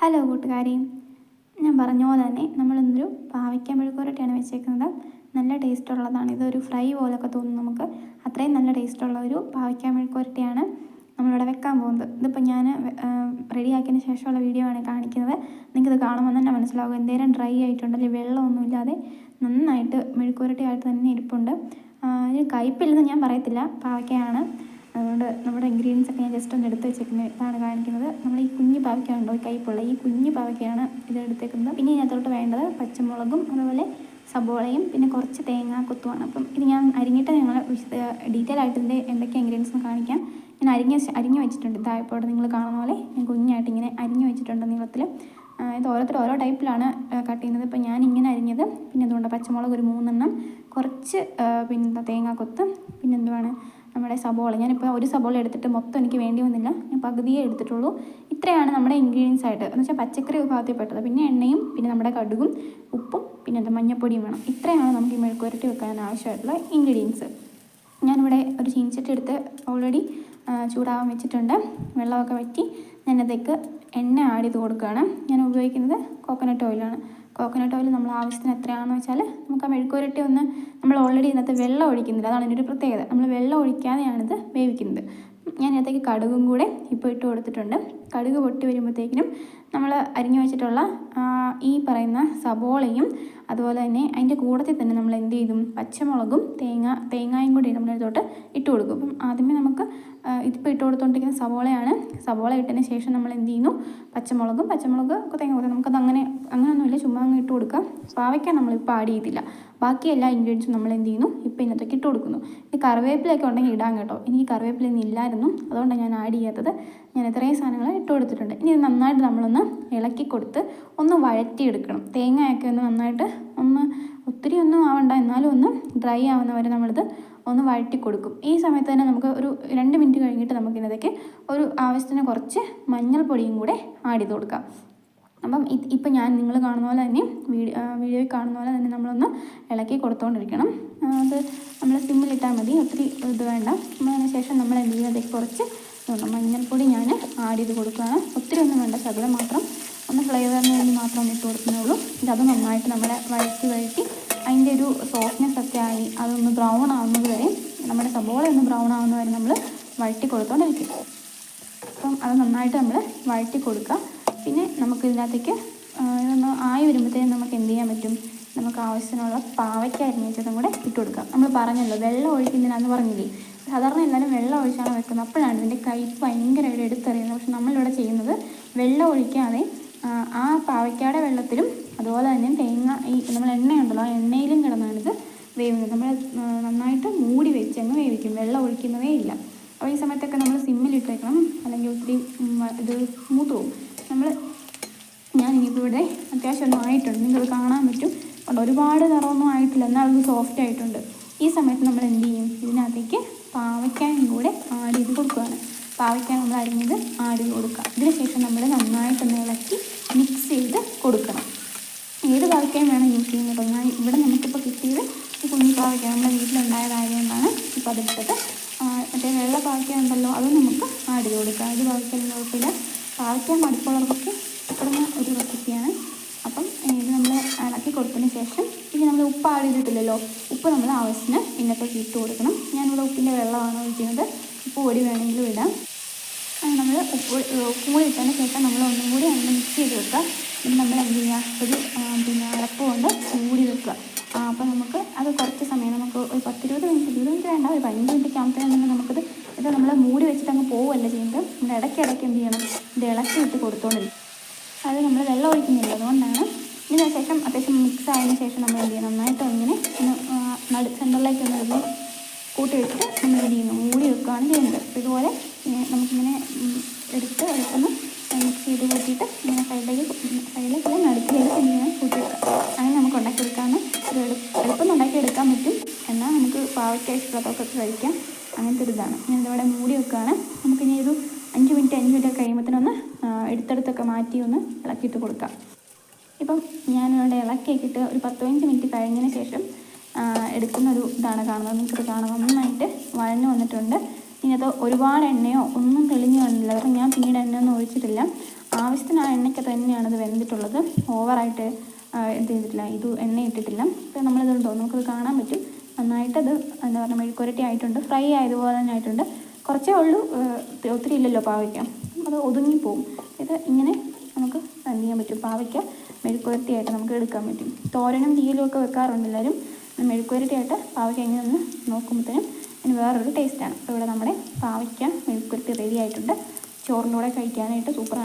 Hello കൂട്ടുകാരി. ഞാൻ പറഞ്ഞ പോലെ തന്നെ നമ്മളിന്നൊരു പാവയ്ക്ക മെഴുക്കുവരട്ടിയാണ് വെച്ചേക്കുന്നത്. നല്ല ടേസ്റ്റ് ഉള്ളതാണ് ഇതൊരു ഫ്രൈ പോലൊക്കെ തോന്നുന്നു നമുക്ക്. അത്രയും നല്ല ടേസ്റ്റ് ഉള്ള ഒരു പാവയ്ക്ക മെഴുക്കുവരട്ടിയാണ് നമ്മളിവിടെ വെക്കാൻ പോകുന്നത്. ഇതിപ്പോൾ ഞാൻ റെഡിയാക്കിയതിന് ശേഷമുള്ള വീഡിയോ ആണ് കാണിക്കുന്നത്. നിങ്ങൾക്ക് ഇത് കാണുമ്പോൾ തന്നെ മനസ്സിലാവും. എന്തേരം ഡ്രൈ ആയിട്ടുണ്ട്. ആയിട്ടുണ്ടല്ലേ വെള്ളമൊന്നുമില്ലാതെ നന്നായിട്ട് മെഴുക്കുവരട്ടിയായിട്ട് തന്നെ ഇരിപ്പുണ്ട്. ഇതിന് കയ്പില്ലെന്ന് ഞാൻ പറയത്തില്ല. പാവയ്ക്കയാണ്. അതുകൊണ്ട് നമ്മുടെ ഇൻഗ്രീഡിയൻസ് ഒക്കെ ഞാൻ ജസ്റ്റ് ഒന്ന് എടുത്ത് വെച്ചേക്കുന്നത് ഇതാണ് കാണിക്കുന്നത്. നമ്മൾ ഈ കുഞ്ഞ് പാവയ്ക്ക കൈപ്പുള്ള ഈ കൈപ്പുള്ള ഈ കുഞ്ഞ് പാവയ്ക്കാണ് ഇത് എടുത്തേക്കുന്നത്. പിന്നെ ഇതിനകത്തോട്ട് വേണ്ടത് പച്ചമുളകും അതുപോലെ സബോളയും പിന്നെ കുറച്ച് തേങ്ങ കൊത്തുമാണ്. അപ്പം ഇത് ഞാൻ അരിഞ്ഞിട്ട് ഞങ്ങൾ ഡീറ്റെയിൽ ആയിട്ട് ഇതിന്റെ എന്തൊക്കെ ഇൻഗ്രീഡിയൻസ് എന്ന് കാണിക്കാം. ഞാൻ അരിഞ്ഞ് അരിഞ്ഞ് വെച്ചിട്ടുണ്ട്. താഴെപ്പോട്ട് നിങ്ങൾ കാണുന്ന പോലെ ഞാൻ കുഞ്ഞായിട്ട് ഇങ്ങനെ അരിഞ്ഞ് വെച്ചിട്ടുണ്ട് നീളത്തിൽ ഇത് ഓരോരുത്തർ ഓരോ ടൈപ്പിലാണ് കട്ട് ചെയ്യുന്നത്. ഇപ്പം ഞാൻ ഇങ്ങനെ അരിഞ്ഞത് പിന്നെ എന്തുകൊണ്ട് പച്ചമുളക് ഒരു മൂന്നെണ്ണം കുറച്ച് പിന്നെ തേങ്ങ കൊത്ത് പിന്നെ എന്തുവാണ് നമ്മുടെ സബോള. ഞാനിപ്പോൾ ഒരു സബോള എടുത്തിട്ട് മൊത്തം എനിക്ക് വേണ്ടി വന്നില്ല. ഞാൻ പകുതിയേ എടുത്തിട്ടുള്ളൂ. ഇത്രയാണ് നമ്മുടെ ഇൻഗ്രീഡിയൻസ് ആയിട്ട്. എന്ന് വെച്ചാൽ പച്ചക്കറി വിഭാഗത്തിൽ പെട്ടത് പിന്നെ എണ്ണയും പിന്നെ നമ്മുടെ കടുകും ഉപ്പും പിന്നെ എന്താ മഞ്ഞപ്പൊടിയും വേണം. ഇത്രയാണ് നമുക്ക് ഈ മെഴുക്കുരട്ടി വെക്കാൻ ആവശ്യമായിട്ടുള്ള ഇൻഗ്രീഡിയൻസ് ഞാനിവിടെ ഒരു ചീനിച്ചട്ടി എടുത്ത് ഓൾറെഡി ചൂടാവാൻ വെച്ചിട്ടുണ്ട്. വെള്ളമൊക്കെ വറ്റി ഞാനതേക്ക് എണ്ണ ആഡ് ചെയ്ത് കൊടുക്കുകയാണ്. ഞാൻ ഉപയോഗിക്കുന്നത് കോക്കനട്ട് ഓയിലാണ് കോക്കനട്ട് ഓയിൽ നമ്മൾ ആവശ്യത്തിന് എത്രയാണെന്ന് വെച്ചാൽ നമുക്ക് ആ മെഴുക്കുരട്ടി ഒന്ന് നമ്മൾ ഓൾറെഡി ഇന്നത്തെ വെള്ളം ഒഴിക്കുന്നില്ല. അതാണ് ഇതിന്റെ ഒരു പ്രത്യേകത. നമ്മൾ വെള്ളം ഒഴിക്കാതെയാണിത് വേവിക്കുന്നത്. ഞാൻ ഇതിനകത്തേക്ക് കടുകും കൂടെ ഇപ്പോൾ ഇട്ട് കൊടുത്തിട്ടുണ്ട്. കടുക് പൊട്ടി വരുമ്പോഴത്തേക്കിനും നമ്മൾ അരിഞ്ഞു വെച്ചിട്ടുള്ള ഈ പറയുന്ന സബോളയും അതുപോലെ തന്നെ അതിന്റെ കൂടത്തിൽ തന്നെ നമ്മൾ എന്ത് ചെയ്തും പച്ചമുളകും തേങ്ങ തേങ്ങായും കൂടി നമ്മൾ ഇതിലോട്ട് ഇട്ട് കൊടുക്കും. അപ്പം ആദ്യമേ നമുക്ക് ഇതിപ്പോൾ ഇട്ട് കൊടുത്തുകൊണ്ടിരിക്കുന്ന സബോളയാണ്. സബോള ഇട്ടതിന് ശേഷം നമ്മൾ എന്ത് ചെയ്യുന്നു? പച്ചമുളകും പച്ചമുളക് തേങ്ങ കൊടുക്കുക നമുക്കത് അങ്ങനെ അങ്ങനെയൊന്നുമില്ല. ചുമ്മാ അങ്ങ് ഇട്ട് കൊടുക്കാം. പാവയ്ക്ക നമ്മളിപ്പോൾ ആഡ് ചെയ്തില്ല. ബാക്കി എല്ലാ ഇൻഗ്രീഡിയൻസും നമ്മൾ എന്ത് ചെയ്യുന്നു? ഇപ്പോൾ ഇതിനകത്തേക്ക് ഇട്ട് കൊടുക്കുന്നു. ഇനി കറിവേപ്പിലൊക്കെ ഉണ്ടെങ്കിൽ ഇടാൻ കേട്ടോ. എനിക്ക് കറിവേപ്പിലൊന്നും ഇല്ലായിരുന്നു. അതുകൊണ്ടാണ് ഞാൻ ആഡ് ചെയ്യാത്തത്. ഞാൻ ഇത്രയും സാധനങ്ങൾ ഇട്ട് കൊടുത്തിട്ടുണ്ട്. ഇനി നന്നായിട്ട് നമ്മളൊന്ന് ഇളക്കി കൊടുത്ത് ഒന്ന് വഴറ്റിയെടുക്കണം. തേങ്ങയൊക്കെ ഒന്ന് നന്നായിട്ട് ഒന്ന് ഒത്തിരി ഒന്നും ആവണ്ട എന്നാലും ഒന്ന് ഡ്രൈ ആവുന്ന വരെ നമ്മളിത് ഒന്ന് വഴറ്റി കൊടുക്കും. ഈ സമയത്ത് തന്നെ നമുക്ക് ഒരു രണ്ട് മിനിറ്റ് കഴിഞ്ഞിട്ട് നമുക്ക് ഇതിനകത്തേക്ക് ഒരു ആവശ്യത്തിന് കുറച്ച് മഞ്ഞൾപ്പൊടിയും കൂടെ ആഡ് ചെയ്ത് കൊടുക്കാം. അപ്പം ഇപ്പം ഞാൻ നിങ്ങൾ കാണുന്ന പോലെ തന്നെ വീഡിയോ വീഡിയോയിൽ കാണുന്ന പോലെ തന്നെ നമ്മളൊന്ന് ഇളക്കി കൊടുത്തുകൊണ്ടിരിക്കണം അത് നമ്മൾ സിമ്മിലിട്ടാൽ മതി ഒത്തിരി ഇത് വേണ്ട. അതിന് ശേഷം നമ്മൾ എന്ത് ചെയ്യും അതിലേക്ക് കുറച്ച് മഞ്ഞൾപ്പൊടി ഞാൻ ആഡ് ചെയ്ത് കൊടുക്കുകയാണ്. ഒത്തിരി ഒന്നും വേണ്ട ശകലം മാത്രം ഒന്ന് ഫ്ലേവറിന് വേണ്ടി മാത്രം ഒന്ന് ഇട്ട് കൊടുക്കുന്നേ ഉള്ളൂ. ഇതത് നന്നായിട്ട് നമ്മളെ വഴറ്റി വഴറ്റി അതിന്റെ ഒരു സോഫ്റ്റ്നെസ് ഒക്കെ ആയി അതൊന്ന് ബ്രൗൺ ആവുന്നത് വരെ നമ്മുടെ സബോള ഒന്ന് ബ്രൗൺ ആവുന്ന വരെ നമ്മൾ വഴറ്റി കൊടുത്തോണ്ടിരിക്കും. അപ്പം അത് നന്നായിട്ട് നമ്മൾ വഴറ്റി കൊടുക്കുക പിന്നെ നമുക്ക് ഇതിനകത്തേക്ക് ഇതൊന്ന് ആയി വരുമ്പോഴത്തേക്കും നമുക്ക് എന്ത് ചെയ്യാൻ പറ്റും? നമുക്ക് ആവശ്യത്തിനുള്ള പാവയ്ക്ക അരിഞ്ഞതും കൂടെ ഇട്ട് കൊടുക്കാം. നമ്മൾ പറഞ്ഞല്ലോ വെള്ളം ഒഴിക്കുന്നതിനാന്ന് പറഞ്ഞില്ലേ? സാധാരണ എല്ലാവരും വെള്ളം ഒഴിച്ചാണ് വെക്കുന്നത്. അപ്പോഴാണ് ഇതിന്റെ കയ്പ് ഭയങ്കരമായിട്ട് എടുത്തെറിയുന്നത്. പക്ഷെ നമ്മളിവിടെ ചെയ്യുന്നത് വെള്ളം ഒഴിക്കാതെ ആ പാവയ്ക്കാടെ വെള്ളത്തിലും അതുപോലെ തന്നെ തേങ്ങ ഈ നമ്മൾ എണ്ണയുണ്ടല്ലോ ആ എണ്ണയിലും കിടന്നാണിത് വേവുന്നത്. നമ്മൾ നന്നായിട്ട് മൂടി വെച്ച് അങ്ങ് വേവിക്കും. വെള്ളം ഒഴിക്കുന്നതേ ഇല്ല. അപ്പോൾ ഈ സമയത്തൊക്കെ നമ്മൾ സിമ്മിലിട്ടേക്കണം അല്ലെങ്കിൽ ഒത്തിരി ഇത് സ്മൂത്ത് പോകും. നമ്മൾ ഞാൻ ഇനിയിപ്പോൾ ഇവിടെ അത്യാവശ്യം ഒന്നും ആയിട്ടുണ്ട്. നിങ്ങൾക്ക് കാണാൻ പറ്റും. അതുകൊണ്ട് ഒരുപാട് നിറമൊന്നും ആയിട്ടില്ല. എന്നാൽ അത് സോഫ്റ്റ് ആയിട്ടുണ്ട്. ഈ സമയത്ത് നമ്മൾ എന്ത് ചെയ്യും? ഇതിനകത്തേക്ക് പാവയ്ക്കാനും കൂടെ ആഡ് ചെയ്ത് കൊടുക്കുകയാണ് പാവയ്ക്കാൻ നമ്മൾ അരിഞ്ഞത് ആഡ് ചെയ്ത് കൊടുക്കുക ഇതിന് ശേഷം നമ്മൾ നന്നായിട്ടൊന്ന് ഇളക്കി മിക്സ് ചെയ്ത് കൊടുക്കണം. ഏത് പാവയ്ക്കാനും വേണം യൂസ് ചെയ്യുന്നത്? ഞാൻ ഇവിടെ നമുക്കിപ്പോൾ കിട്ടിയത് ഈ കുഞ്ഞു പാവയ്ക്ക. നമ്മുടെ വീട്ടിലുണ്ടായതായതുകൊണ്ടാണ് ഇപ്പോൾ അതെടുത്തത് മറ്റേ വെള്ള പാവയ്ക്ക ഉണ്ടല്ലോ അത് നമുക്ക് ആഡ് ചെയ്ത് കൊടുക്കാം. അത് പാവയ്ക്കാനും കുഴപ്പമില്ല. പാവയ്ക്കാൻ മടുപ്പുള്ളവർക്കൊക്കെ ഇഷ്ടപ്പെടുന്ന ഒരു റെസിപ്പിയാണ് അപ്പം ഇത് നമ്മൾ ഇളക്കി കൊടുത്തതിന് ശേഷം ഇനി നമ്മൾ ഉപ്പ് ആഡ് ചെയ്തിട്ടില്ലല്ലോ? ഉപ്പ് നമ്മൾ ആവശ്യത്തിന് ഇന്നത്തെ ഇട്ട് കൊടുക്കണം. ഞാനിവിടെ ഉപ്പിന്റെ വെള്ളമാണ് ഒഴിക്കുന്നത്. ഉപ്പ് ഓടി വേണമെങ്കിലും ഇടാം. നമ്മൾ ഉപ്പ് കൂടി ഇട്ടതിന് ശേഷം നമ്മൾ ഒന്നും കൂടി അങ്ങനെ മിക്സ് ചെയ്ത് വെക്കുക. പിന്നെ നമ്മൾ എന്ത് ചെയ്യുക? ഒരു പിന്നെ അടപ്പ് കൊണ്ട് കൂടി വെക്കുക. അപ്പോൾ നമുക്ക് അത് കുറച്ച് സമയം നമുക്ക് ഒരു പത്തിരുപത് മിനിറ്റ് ഇരുപത് മിനിറ്റ് വേണ്ട ഒരു പതിനഞ്ച് മിനിറ്റ് ആകുമ്പോഴത്തേക്കും നമുക്കത് ഇത് നമ്മൾ മൂടി വെച്ചിട്ട് അങ്ങ് പോവുമല്ല ചെയ്യുന്നത്. നമ്മൾ ഇടയ്ക്ക് ഇടയ്ക്ക് എന്ത് ചെയ്യണം? ഇത് ഇളക്കി ഇട്ട് കൊടുത്തോണ്ടിരിക്കും അത് നമ്മൾ വെള്ളം ഒഴിക്കുന്നില്ല. അതുകൊണ്ടാണ് ഇതിന് ശേഷം അത്യാവശ്യം മിക്സ് ആയതിനു ശേഷം നമ്മൾ എന്ത് ചെയ്യണം? നന്നായിട്ട് ഇങ്ങനെ ഒന്ന് നടു സെന്ററിലേക്ക് ഒന്ന് ഇടുന്നു കൂട്ടി നമ്മൾ ഇടി മൂടി വെക്കുകയാണ് ചെയ്യുന്നത്. ഇതുപോലെ നമുക്കിങ്ങനെ എടുത്ത് എടുത്തൊന്ന് മിക്സ് ചെയ്ത് കൂട്ടിയിട്ട് ഇങ്ങനെ സൈഡിലേക്ക് സൈഡിലേക്കല്ല നടുക്കിലേക്ക് ഇങ്ങനെ കൂട്ടി വെക്കുക അങ്ങനെ നമുക്ക് ഉണ്ടാക്കിയെടുക്കാമെന്ന് ഒരു എളുപ്പം ഉണ്ടാക്കിയെടുക്കാൻ പറ്റും. എന്നാൽ നമുക്ക് പാവയ്ക്ക ഇഷ്ടമുള്ളതൊക്കെ കഴിക്കാം. അങ്ങനത്തെ ഒരു ഇതാണ്. ഞാൻ ഇതിവിടെ മൂടി വെക്കുകയാണ്. നമുക്കിനി ഒരു അഞ്ച് മിനിറ്റ് അഞ്ച് മിനിറ്റ് കഴിയുമ്പോഴത്തേനൊന്ന് എടുത്തെടുത്തൊക്കെ മാറ്റി ഒന്ന് ഇളക്കിയിട്ട് കൊടുക്കാം. ഇപ്പം ഞാനിവിടെ ഇളക്കിയിട്ട് ഒരു പത്ത് മിനിറ്റ് കഴിഞ്ഞതിന് ശേഷം എടുക്കുന്ന ഒരു ഇതാണ് കാണുന്നത്. നിങ്ങൾക്കത് കാണാം നന്നായിട്ട് വഴഞ്ഞു വന്നിട്ടുണ്ട്. ഇനി അത് ഒരുപാട് എണ്ണയോ ഒന്നും തെളിഞ്ഞു വന്നില്ല. കാരണം ഞാൻ പിന്നീട് എണ്ണയൊന്നും ഒഴിച്ചിട്ടില്ല. ആവശ്യത്തിന് ആ എണ്ണയ്ക്ക് തന്നെയാണ് ഇത് വെന്തിട്ടുള്ളത്. ഓവറായിട്ട് എന്ത് ചെയ്തിട്ടില്ല. ഇത് എണ്ണ ഇട്ടിട്ടില്ല. ഇപ്പം നമ്മളിതുണ്ടോ? നമുക്കത് കാണാൻ പറ്റും. നന്നായിട്ട് അത് എന്താ പറയുക മെഴുക്കുരട്ടി ആയിട്ടുണ്ട്. ഫ്രൈ ആയതുപോലെ തന്നെ ആയിട്ടുണ്ട്. കുറച്ചേ ഉള്ളൂ ഒത്തിരി ഇല്ലല്ലോ പാവയ്ക്ക. അത് ഒതുങ്ങിപ്പോവും. ഇത് ഇങ്ങനെ നമുക്ക് എന്ത് ചെയ്യാൻ പറ്റും. പാവയ്ക്ക മെഴുക്കുരട്ടിയായിട്ട് നമുക്ക് എടുക്കാൻ പറ്റും. തോരനും തീയലും ഒക്കെ വെക്കാറുണ്ട് എല്ലാവരും. മെഴുക്കുരട്ടിയായിട്ട് പാവയ്ക്ക എങ്ങനെ ഒന്ന് നോക്കുമ്പോഴത്തേനും അതിന് വേറൊരു ടേസ്റ്റാണ് അപ്പോൾ ഇവിടെ നമ്മുടെ പാവയ്ക്ക മെഴുക്കുരട്ടി റെഡി ആയിട്ടുണ്ട്. ചോറിന്റെ കൂടെ കഴിക്കാനായിട്ട് സൂപ്പറാണ്